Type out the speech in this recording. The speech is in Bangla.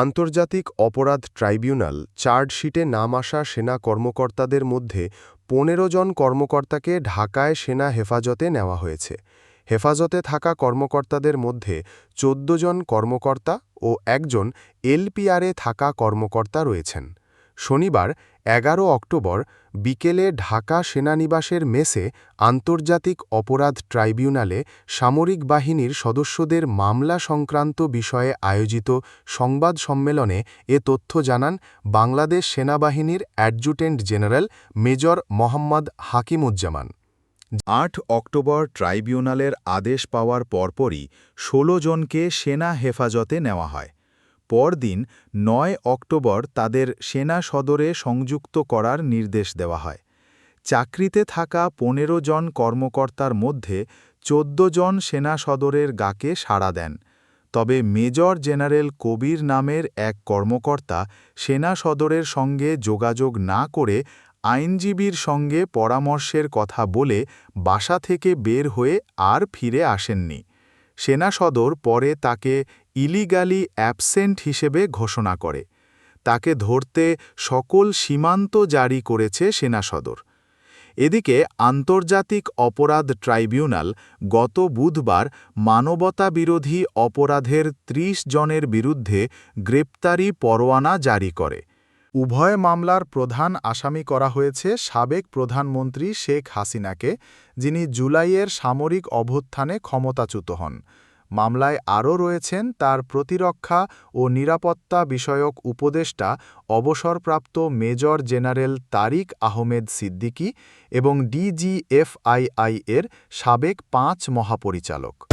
আন্তর্জাতিক অপরাধ ট্রাইব্যুনাল চার্জশিটে নাম আসা সেনা কর্মকর্তাদের মধ্যে পনেরো জন কর্মকর্তাকে ঢাকায় সেনা হেফাজতে নেওয়া হয়েছে। হেফাজতে থাকা কর্মকর্তাদের মধ্যে ১৪ জন কর্মকর্তা ও একজন এলপিআরে থাকা কর্মকর্তা রয়েছেন। শনিবার, এগারো অক্টোবর, বিকেলে ঢাকা সেনানিবাসের মেসে আন্তর্জাতিক অপরাধ ট্রাইব্যুনালে সামরিক বাহিনীর সদস্যদের মামলা সংক্রান্ত বিষয়ে আয়োজিত সংবাদ সম্মেলনে এ তথ্য জানান বাংলাদেশ সেনাবাহিনীর adjutant general major Mohammad Hakimuzzaman. আট অক্টোবর ট্রাইব্যুনালের আদেশ পাওয়ার পরপরই ১৬ জনকে সেনা হেফাজতে নেওয়া হয়। পরদিন নয় অক্টোবর তাদের সেনা সদরে সংযুক্ত করার নির্দেশ দেওয়া হয়। চাকরিতে থাকা পনেরো জন কর্মকর্তার মধ্যে ১৪ জন সেনা সদরের গাকে সাড়া দেন। তবে মেজর জেনারেল কবির নামের এক কর্মকর্তা সেনা সদরের সঙ্গে যোগাযোগ না করে আইনজীবীর সঙ্গে পরামর্শের কথা বলে বাসা থেকে বের হয়ে আর ফিরে আসেননি। সেনা সদর পরে তাকে ইলিগালি অ্যাবসেন্ট হিসেবে ঘোষণা করে। তাকে ধরতে সকল সীমান্ত জারি করেছে সেনা সদর। এদিকে আন্তর্জাতিক অপরাধ ট্রাইব্যুনাল গত বুধবার মানবতাবিরোধী অপরাধের ৩০ জনের বিরুদ্ধে গ্রেপ্তারি পরোয়ানা জারি করে। উভয় মামলার প্রধান আসামি করা হয়েছে সাবেক প্রধানমন্ত্রী শেখ হাসিনাকে, যিনি জুলাইয়ের সামরিক অভ্যুত্থানে ক্ষমতাচ্যুত হন। মামলায় আরও রয়েছেন তার প্রতিরক্ষা ও নিরাপত্তা বিষয়ক উপদেষ্টা, অবসরপ্রাপ্ত মেজর জেনারেল তারিক আহমেদ সিদ্দিকী এবং ডিজিএফআইআই এর সাবেক পাঁচ মহাপরিচালক।